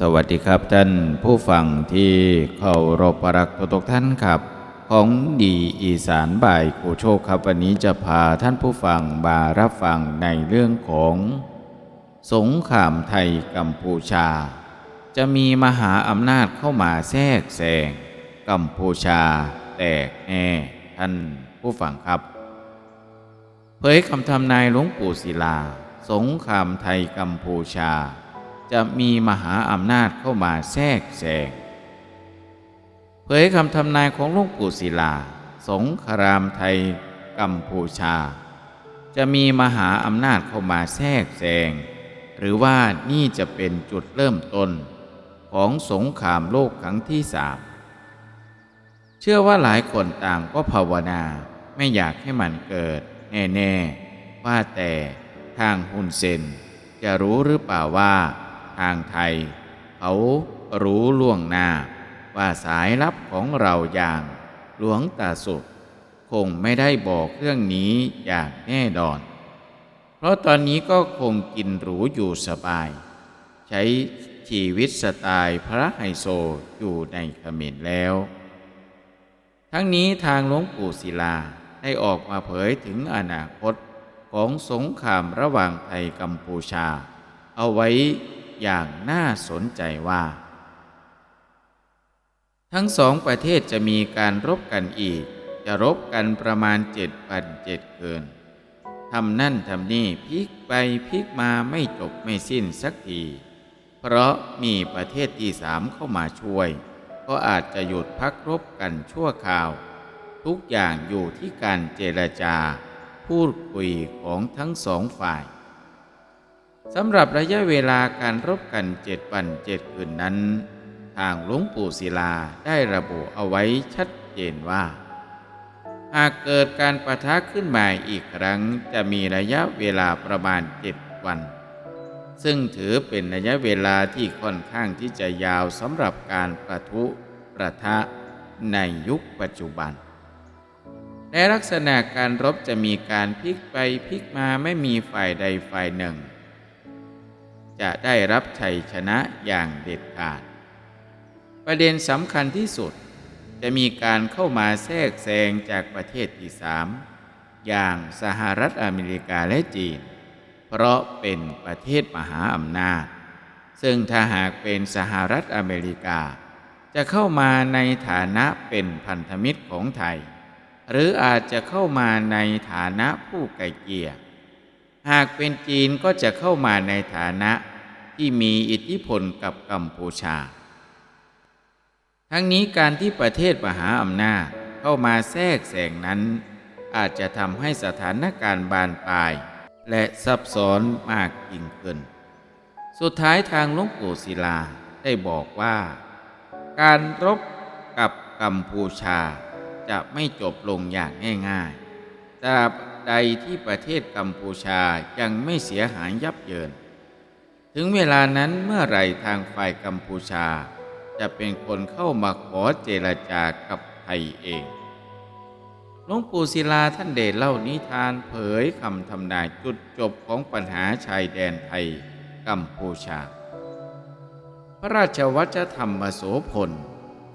สวัสดีครับท่านผู้ฟังที่เคารพรักทุกท่านครับ ของดีอีสานบ่ายกูโชคครับวันนี้จะพาท่านผู้ฟังมารับฟังในเรื่องของ สงครามไทยกัมพูชา จะมีมหาอำนาจเข้ามาแทรกแซงกัมพูชาแตกแน่ท่านผู้ฟังครับ เผยคำทำนายหลวงปู่ศิลา สงครามไทยกัมพูชา จะมีมหาอำนาจเข้ามาแทรกแซงเผยคำทำนายของหลวงปู่ศิลา สงครามไทยกัมพูชา จะมีมหาอำนาจเข้ามาแทรกแซงหรือว่านี่จะเป็นจุดเริ่มต้นของสงครามโลกครั้งที่สามเชื่อว่าหลายคนต่างก็ภาวนาไม่อยากให้มันเกิด แน่ ๆ ว่าแต่ทางฮุนเซนจะรู้หรือเปล่าว่า ทางไทย เขารู้ล่วงหน้า ว่าสายลับของเราอย่าง หลวงตาสุดคงไม่ได้บอกเรื่องนี้อย่างแน่นอน เพราะตอนนี้ก็คงกินหรูอยู่สบาย ใช้ชีวิตสไตล์พระไฮโซอยู่ในขมรแล้ว ทั้งนี้ทางหลวงปู่ศิลาได้ออกมาเผยถึงอนาคตของสงครามระหว่างไทยกัมพูชา เอาไว้ อย่างน่าสนใจว่า ทั้งสองประเทศจะมีการรบกันอีก จะรบกันประมาณเจ็ดวันเจ็ดคืนทำนั่นทำนี่พลิกไปพลิกมาไม่จบไม่สิ้นสักที เพราะมีประเทศที่สามเข้ามาช่วย ก็อาจจะหยุดพักรบกันชั่วคราว ทุกอย่างอยู่ที่การเจรจา พูดคุยของทั้งสองฝ่าย สำหรับระยะเวลาการรบกันเจ็ดวันเจ็ดคืนนั้น ทางหลวงปู่ศิลาได้ระบุเอาไว้ชัดเจนว่า หากเกิดการประทะขึ้นมาอีกครั้งจะมีระยะเวลาประมาณเจ็ดวัน ซึ่งถือเป็นระยะเวลาที่ค่อนข้างที่จะยาวสำหรับการประทุประทะในยุคปัจจุบันในลักษณะการรบจะมีการพลิกไปพลิกมาไม่มีฝ่ายใดฝ่ายหนึ่ง จะได้รับชัยชนะอย่างเด็ดขาด ประเด็นสำคัญที่สุดจะมีการเข้ามาแทรกแซงจากประเทศที่สามอย่างสหรัฐอเมริกาและจีน เพราะเป็นประเทศมหาอำนาจ ซึ่งถ้าหากเป็นสหรัฐอเมริกา จะเข้ามาในฐานะเป็นพันธมิตรของไทย หรืออาจจะเข้ามาในฐานะผู้ไกลเกลี่ยหากเป็นจีนก็จะเข้ามาในฐานะ ที่มีอิทธิพลกับกัมพูชา ทั้งนี้การที่ประเทศมหาอำนาจเข้ามาแทรกแซงนั้น อาจจะทำให้สถานการณ์บานปลาย และซับซ้อนมากยิ่งขึ้น สุดท้ายทางหลวงปู่ศิลาได้บอกว่า การรบกับกัมพูชาจะไม่จบลงอย่างง่ายๆตราบใดที่ประเทศกัมพูชายังไม่เสียหายยับเยิน ถึงเวลานั้นเมื่อไหร่ทางฝ่ายกัมพูชา จะเป็นคนเข้ามาขอเจรจากับไทยเองหลวงปู่ศิลาท่านเดชเล่านิทานเผยคำทำนายจุดจบของปัญหาชายแดนไทยกัมพูชา พระราชวัชธรรมโสพล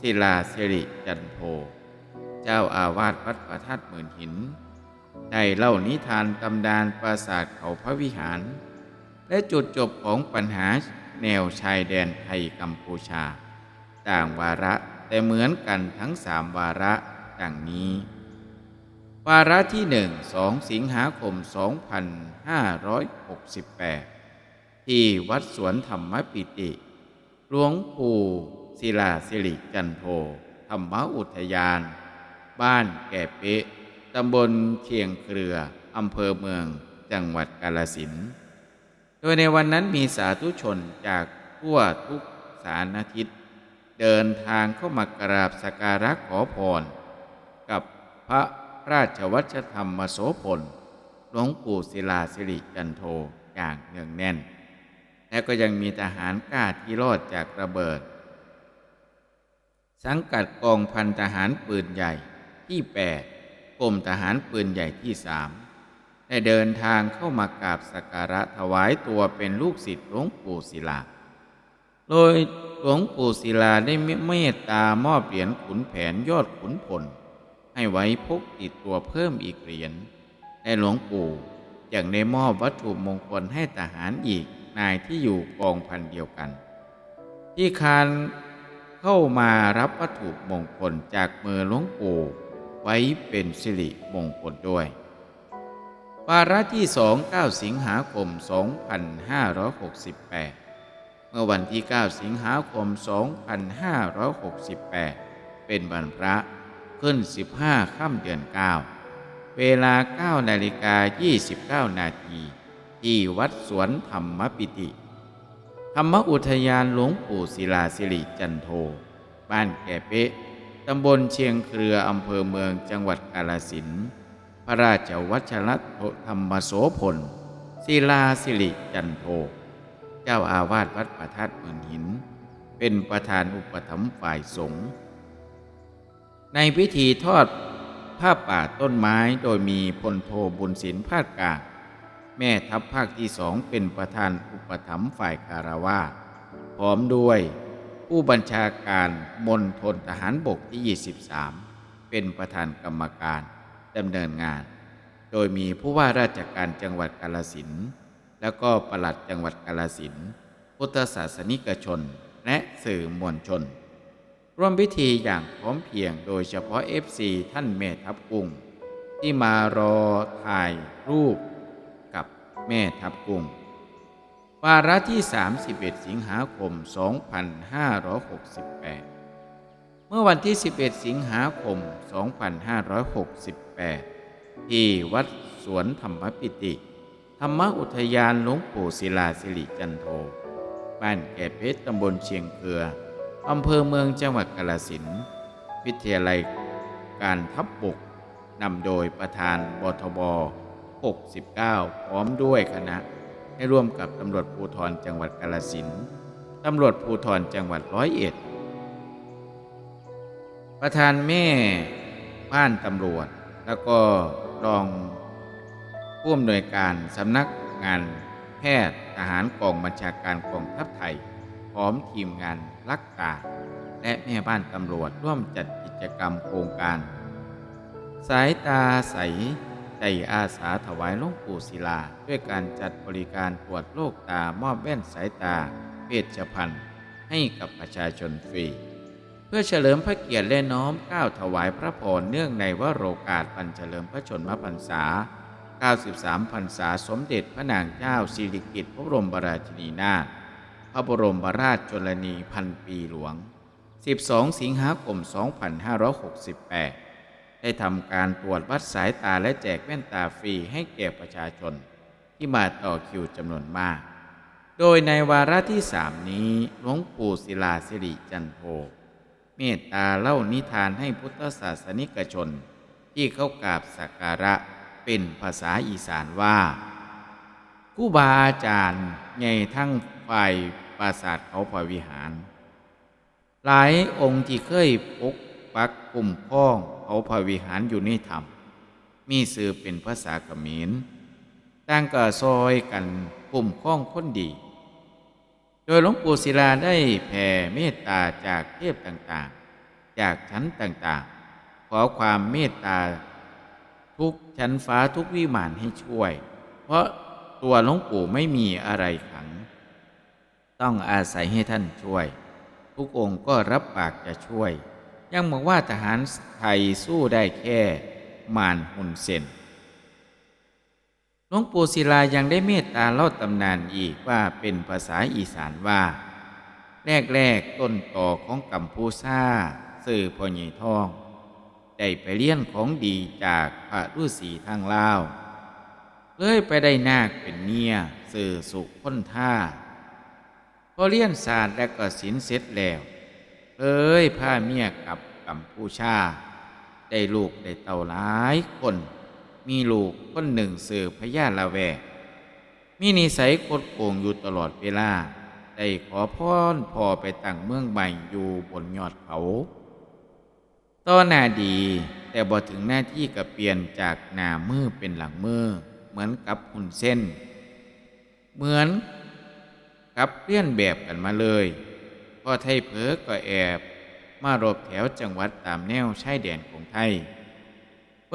ศิลาสิริจันโทเจ้าอาวาสวัดประทัดหมื่นหิน ได้เล่านิทานตำดานปราสาทเขาพระวิหาร และจุดจบของปัญหาแนวชายแดนไทยกัมพูชา ต่างวาระแต่เหมือนกันทั้งสามวาระดังนี้ วาระที่หนึ่งสองสิงหาคม 2568 ที่วัดสวนธรรมปิติ หลวงปู่ศิลาสิริจันโทธรรมอุทยาน บ้านแก่เปะตำบลเชียงเครืออำเภอเมืองจังหวัดกาลสินธุ์ ดยในวันนั้นมีสาธุชนจากทั่วทุกสารทิศเดินทางเข้ามากราบสักการะขอพร กับพระราชวัชธรรมโสพลหลวงปู่ศิลาสิริจันโทอย่างเนืองแน่น และก็ยังมีทหารกล้าที่รอดจากระเบิด สังกัดกองพันทหารปืนใหญ่ที่ 8กรมทหารปืนใหญ่ที่สาม ได้เดินทางเข้ามากราบสักการะถวายตัวเป็นลูกศิษย์หลวงปู่ศิลา โดยหลวงปู่ศิลาได้เมตตามอบเหรียญขุนแผนยอดขุนพล ให้ไว้พกติดตัวเพิ่มอีกเหรียญและหลวงปู่ยังได้มอบวัตถุมงคลให้ทหารอีกนายที่อยู่กองพันเดียวกัน ที่คานเข้ามารับวัตถุมงคลจากมือหลวงปู่ไว้เป็นสิริมงคลด้วย วาระที่สอง9สิงหาคม 2568 เมื่อวันที่ 9 สิงหาคม 2568 เป็นวันพระขึ้น 15 ค่ำเดือน 9 เวลา 9 นาฬิกา 29 นาที ที่วัดสวนธรรมปิติ ธรรมอุทยานหลวงปู่ศิลาสิริจันโท บ้านแก่เป๊ะ ตำบลเชียงเครืออำเภอเมืองจังหวัดกาลสินธุ์ พระราชวัชรธรรมโสพลศิลาสิริจันโท เจ้าอาวาสวัดประทัดเมืองหิน เป็นประธานอุปถัมภ์ฝ่ายสงฆ์ในพิธีทอดผ้าป่าต้นไม้โดยมีพลโทบุญศิลป์ภาคกลางแม่ทัพภาคที่สองเป็นประธานอุปถัมภ์ฝ่ายคารวาพร้อมด้วยผู้บัญชาการมณฑลทหารบกที่ 23 เป็นประธานกรรมการ ดำเนินงาน โดยมีผู้ว่าราชการจังหวัดกาลสินแล้วก็ปลัดจังหวัดกาลสินพุทธศาสนิกชนและสื่อมวลชน ร่วมพิธีอย่างพร้อมเพียงโดยเฉพาะ FC ท่านแม่ทัพกุ้งที่มารอถ่ายรูปกับแม่ทัพกุ้งวาระที่ 31 สิงหาคม 2568 เมื่อวันที่ 11 สิงหาคม 2568 ที่วัดสวนธรรมปิติ ธรรมอุทยานหลวงปู่ศิลาสิริจันโท บ้านแก่เพชรตำบลเชียงเครืออำเภอเมืองจังหวัดกาลสินวิทยาลัยการทัพบบกนำโดยประธานบทบ 69 พร้อมด้วยคณะ ให้ร่วมกับตำรวจภูธรจังหวัดกาลสินตำรวจภูธรจังหวัดร้อยเอ็ด ประธานแม่บ้านตำรวจ แล้วก็รองผู้อำนวยการสำนักงานแพทย์ทหารกองบัญชาการกองทัพไทย พร้อมทีมงานรักกาและแม่บ้านตำรวจร่วมจัดกิจกรรมโครงการ สายตาใสใจอาสาถวายหลวงปู่ศิลา ด้วยการจัดบริการตรวจโรคตามอบแว่นสายตาเวชภัณฑ์ให้กับประชาชนฟรี พื่อเฉลิมพระเกียรติและน้อมก้าวถวายพระพรเนื่องในวโรกาสปันเฉลิมพระชนมพรรษา 93 พรรษาสมเด็จพระนางเจ้าสิริกิติ์พระบรมราชินีนาถพระบรมราชชนนีพันปีหลวง 12 สิงหาคม 2568 ได้ทำการตรวจวัดสายตาและแจกแว่นตาฟรีให้แก่ประชาชน ที่มาต่อคิวจำนวนมาก โดยในวาระที่สามนี้หลวงปู่ศิลาสิริจันโท เมตตาเล่านิทานให้พุทธศาสนิกชน ที่เข้ากราบสักการะเป็นภาษาอีสานว่าครูบาอาจารย์ใหญ่ทั้งฝ่ายปราสาทเขาพวิหาร หลายองค์ที่เคยปกปักกลุ่มข้องเขาพวิหารอยู่ในธรรม มีสื่อเป็นภาษาเขมรต่างก็ซอยกันกลุ่มข้องคนดี โดยหลวงปู่ศิลาได้แผ่เมตตาจากเทพต่างๆ จากชั้นต่างๆ ขอความเมตตาทุกชั้นฟ้าทุกวิมานให้ช่วย เพราะตัวหลวงปู่ไม่มีอะไรขัง ต้องอาศัยให้ท่านช่วย ทุกองค์ก็รับปากจะช่วย ยังบอกว่าทหารไทยสู้ได้แค่มานหุ่นเซน ลวงปู่ศิลายังได้เมตตาเล่าตำนานอีกว่าเป็นภาษาอีสานว่า แรกๆต้นต่อของกัมพูชาสื่อพ่อใหญ่ทองได้ไปเลี้ยนของดีจากพระฤาษีทางลาวเลยไปได้นาคเป็นเมียสื่อสุขพ้นท่าพอเลี้ยนศาสตร์และก็ศิลเสร็จแล้วเอ้ยผ้าเมียกลับกัมพูชา ได้ลูกได้เต่าหลายคน มีลูกคนหนึ่งสื่อพญาละแวก มีนิสัยคดโกงอยู่ตลอดเวลา ได้ขอพรพอไปตั้งเมืองใหม่อยู่บนยอดเขาต้อหน้าดีแต่บ่ถึงหน้าที่กับเปลี่ยนจากหน้ามือเป็นหลังมือเหมือนกับหุ่นเส้น เหมือนกับเลี่ยนแบบกันมาเลยพ่อไทยเผลอก็แอบ มารบแถวจังหวัดตามแนวชายแดนของไทย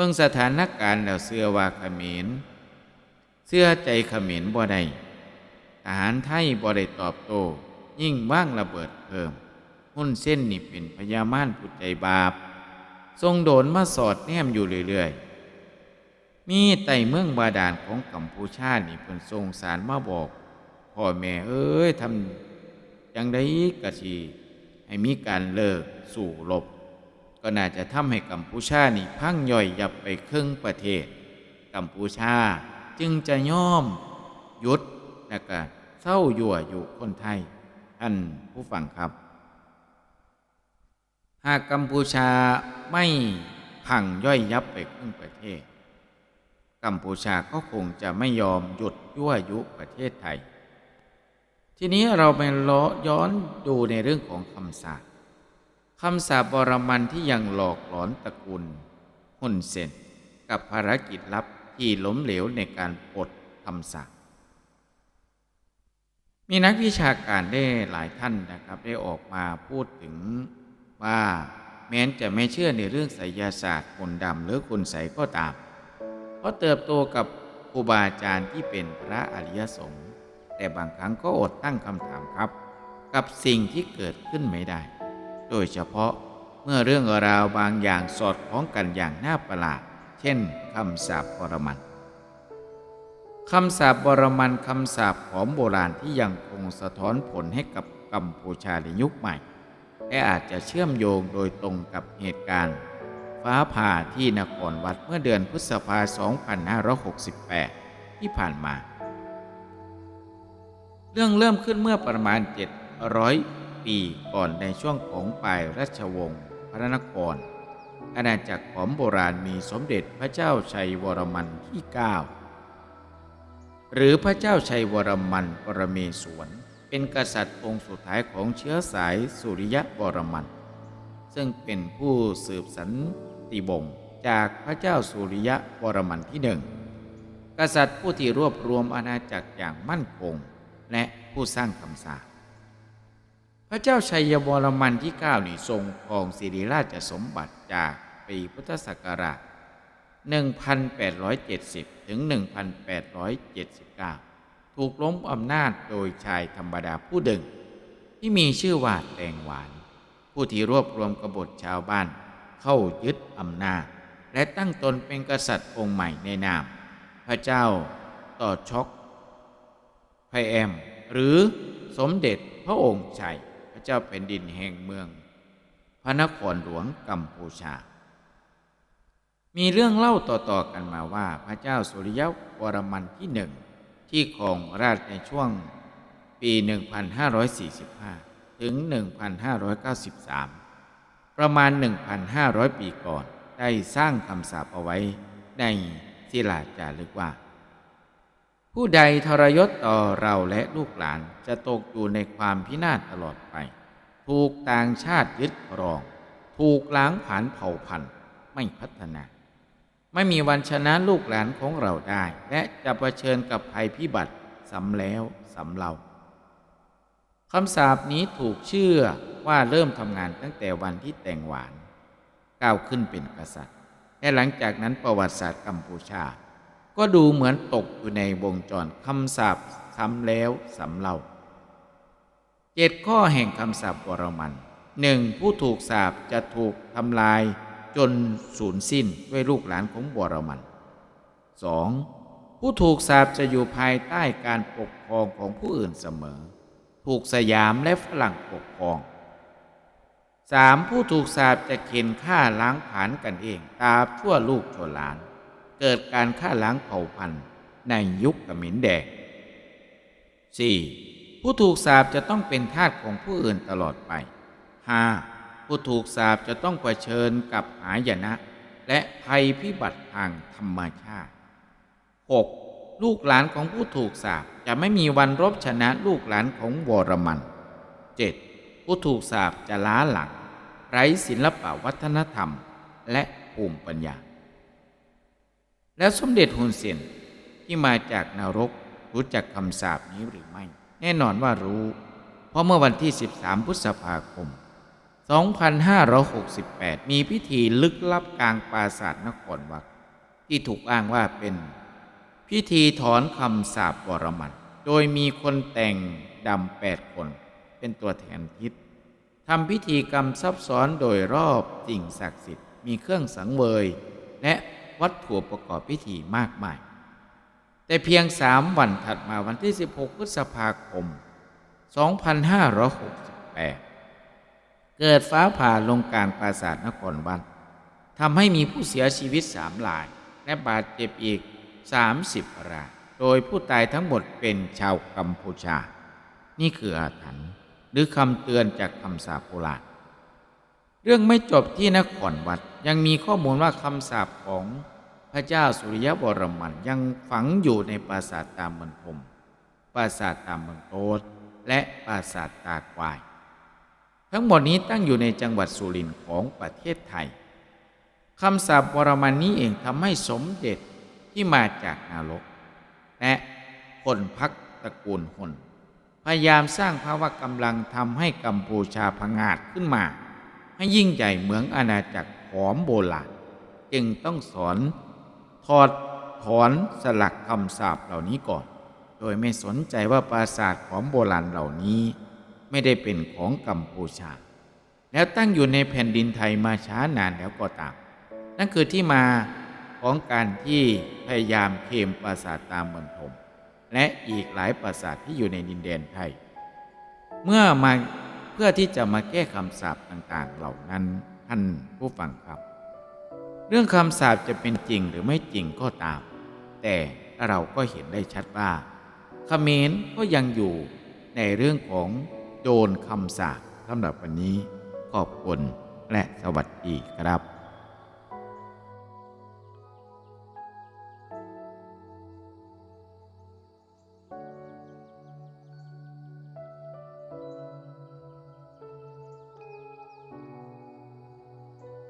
บื้องสถานการณ์แล้วเสื้อว่าเขมรเสื้อใจเขมรบ่ได้ทหารไทยบ่ได้ตอบโต้ยิ่งว่างระเบิดเพิ่ม หุ้นเส้นนี่เป็นพญามารผู้ใจบาป ทรงโดนมาสอดแนมอยู่เรื่อยๆ มีไต่เมืองบาดาลของกัมพูชานี่เพิ่นทรงสารมาบอก พ่อแม่เอ้ยทำจังได้กะชีให้มีการเลิกสู่รบ ก็น่าจะทำให้กัมพูชานี่พังย่อยยับไปครึ่งประเทศ กัมพูชาจึงจะยอมหยุดและก็เศร้ายั่วอยู่คนไทยท่านผู้ฟังครับ หากกัมพูชาไม่พังย่อยยับไปครึ่งประเทศ กัมพูชาก็คงจะไม่ยอมหยุดยั่วยุประเทศไทย ทีนี้เราไปล้อย้อนดูในเรื่องของคำสาป คำสาปบรมันที่ยังหลอกหลอนตระกูลหุ่นเซนกับภารกิจลับที่ล้มเหลวในการปลดคำสาปมีนักวิชาการได้หลายท่านนะครับ ได้ออกมาพูดถึงว่าแม้นจะไม่เชื่อในเรื่องไสยศาสตร์คนดำหรือคุณใสก็ตาม เพราะเติบโตกับครูบาอาจารย์ที่เป็นพระอริยสงฆ์แต่บางครั้งก็อดตั้งคำถามครับ กับสิ่งที่เกิดขึ้นไม่ได้ โดยเฉพาะเมื่อเรื่องราวบางอย่างสอดคล้องกันอย่างน่าประหลาด เช่นคำสาปปรมันคำสาปบรมันคำสาปของโบราณที่ยังคงสะท้อนผลให้กับกัมพูชาในยุคใหม่ และอาจจะเชื่อมโยงโดยตรงกับเหตุการณ์ ฟ้าผ่าที่นครวัดเมื่อเดือนพฤษภาคม2568 ที่ผ่านมา เรื่องเริ่มขึ้นเมื่อประมาณ 700 ปีก่อนในช่วงของปลายรัชวงศ์พระนคร อาณาจักรของโบราณมีสมเด็จพระเจ้าชัยวรมันที่ 9 หรือพระเจ้าชัยวรมันปรเมศวร เป็นกษัตริย์องค์สุดท้ายของเชื้อสายสุริยะวรมัน ซึ่งเป็นผู้สืบสันติวงศ์จากพระเจ้าสุริยะวรมันที่หนึ่งกษัตริย์ผู้ที่รวบรวมอาณาจักรอย่างมั่นคง และผู้สร้างคำสาป พระเจ้าชัยวรมันที่9นี่ทรงครองสิริราชสมบัติจากปีพุทธศักราช 1870 ถึง 1879 ถูกล้มอำนาจโดยชายธรรมดาผู้ดึงที่มีชื่อว่าแตงหวาน ผู้ที่รวบรวมกบฏชาวบ้านเข้ายึดอำนาจ และตั้งตนเป็นกษัตริย์องค์ใหม่ในนาม พระเจ้าต่อช็อกไพแอม หรือสมเด็จพระองค์ชัย พระเจ้าแผ่นดินแห่งเมือง พระนครหลวงกัมพูชา มีเรื่องเล่าต่อๆกันมาว่าพระเจ้าสุริยวรมันที่หนึ่งที่ครองราชในช่วงปี 1545 ถึง 1593 ประมาณ 1,500 ปีก่อนได้สร้างคำสาปเอาไว้ในศิลาจารึกว่า ผู้ใดทรยศต่อเราและลูกหลานจะตกอยู่ในความพินาศตลอดไป ถูกต่างชาติยึดครอง ถูกล้างผลาญเผ่าพันธุ์ไม่พัฒนา ไม่มีวันชนะลูกหลานของเราได้ และจะะเผชิญกับภัยพิบัติสำแล้วสำเล่าคำสาปนี้ถูกเชื่อว่าเริ่มทำงานตั้งแต่วันที่แต่งหวาน ก้าวขึ้นเป็นกษัตริย์ และหลังจากนั้นประวัติศาสตร์กัมพูชา ก็ดูเหมือนตกอยู่ในวงจรคำสาปซ้ำแล้วสำเล่าเจ็ดข้อแห่งคำสาปวรมันหนึ่งผู้ถูกสาปจะถูกทำลายจนสูญสิ้นด้วยลูกหลานของบรมัน 2. ผู้ถูกสาปจะอยู่ภายใต้การปกครองของผู้อื่นเสมอ ถูกสยามและฝรั่งปกครอง 3. ผู้ถูกสาปจะเข็นฆ่าล้างผลาญกันเองตามทั่วลูกชนหลาน เกิดการฆ่าล้างเผ่าพันธุ์ในยุคกมินแดง 4. ผู้ถูกสาปจะต้องเป็นทาสของผู้อื่นตลอดไป 5. ผู้ถูกสาปจะต้องเผชิญกับหายนะ และภัยพิบัติทางธรรมชาติ 6. ลูกหลานของผู้ถูกสาปจะไม่มีวันรบชนะลูกหลานของวรมัน 7. ผู้ถูกสาปจะล้าหลังไร้ศิลปวัฒนธรรม และภูมิปัญญา แล้วสมเด็จฮุนเซนที่มาจากนรกรู้จักคำสาปนี้หรือไม่ แน่นอนว่ารู้ เพราะเมื่อวันที่ 13 พฤษภาคม 2568 มีพิธีลึกลับกลางปราสาทนครวัดที่ถูกอ้างว่าเป็น พิธีถอนคำสาปวรมัน โดยมีคนแต่งดำแปดคน เป็นตัวแทนทิศทำพิธีกรรมซับซ้อนโดยรอบสิ่งศักดิ์สิทธิ์มีเครื่องสังเวย และ วัตถุประกอบพิธีมากมาย แต่เพียงสามวันถัดมาวันที่ 16 พฤษภาคม 2568 เกิดฟ้าผ่าลงกลางปราสาทนครวัดทำให้มีผู้เสียชีวิตสามราย และบาดเจ็บอีก 30 ราย โดยผู้ตายทั้งหมดเป็นชาวกัมพูชา นี่คืออาถรรพ์หรือคำเตือนจากคำสาปโบราณเรื่องไม่จบที่นครวัด ยังมีข้อมูลว่าคำสาปของพระเจ้าสุริยบรมันยังฝังอยู่ในปราสาทตามเมืองพรมปราสาทตามเมืองโตดและปราสาทตาควาย ทั้งหมดนี้ตั้งอยู่ในจังหวัดสุรินทร์ของประเทศไทยคำสาปบรมันนี้เองทำให้สมเด็จที่มาจากนรกและคนพักตระกูลหนพยายามสร้างภาวะกำลังทำให้กัมพูชาพังอาจขึ้นมา ให้ยิ่งใหญ่เหมืองอาณาจักร ขอมโบราณจึงต้องสอนถอดถอนสลักคำสาปเหล่านี้ก่อน โดยไม่สนใจว่าปราสาทของโบราณเหล่านี้ไม่ได้เป็นของกัมพูชา แล้วตั้งอยู่ในแผ่นดินไทยมาช้านานแล้วก็ตาม นั่นคือที่มาของการที่พยายามเคมปราสาทตามเมืองพรหมและอีกหลายปราสาทที่อยู่ในดินแดนไทย เมื่อมาเพื่อที่จะมาแก้คำสาปต่างๆเหล่านั้น ท่านผู้ฟังครับ เรื่องคำสาปจะเป็นจริงหรือไม่จริงก็ตาม แต่เราก็เห็นได้ชัดว่าเขมรก็ยังอยู่ในเรื่องของโดนคำสาปสำหรับวันนี้ขอบคุณและสวัสดีครับ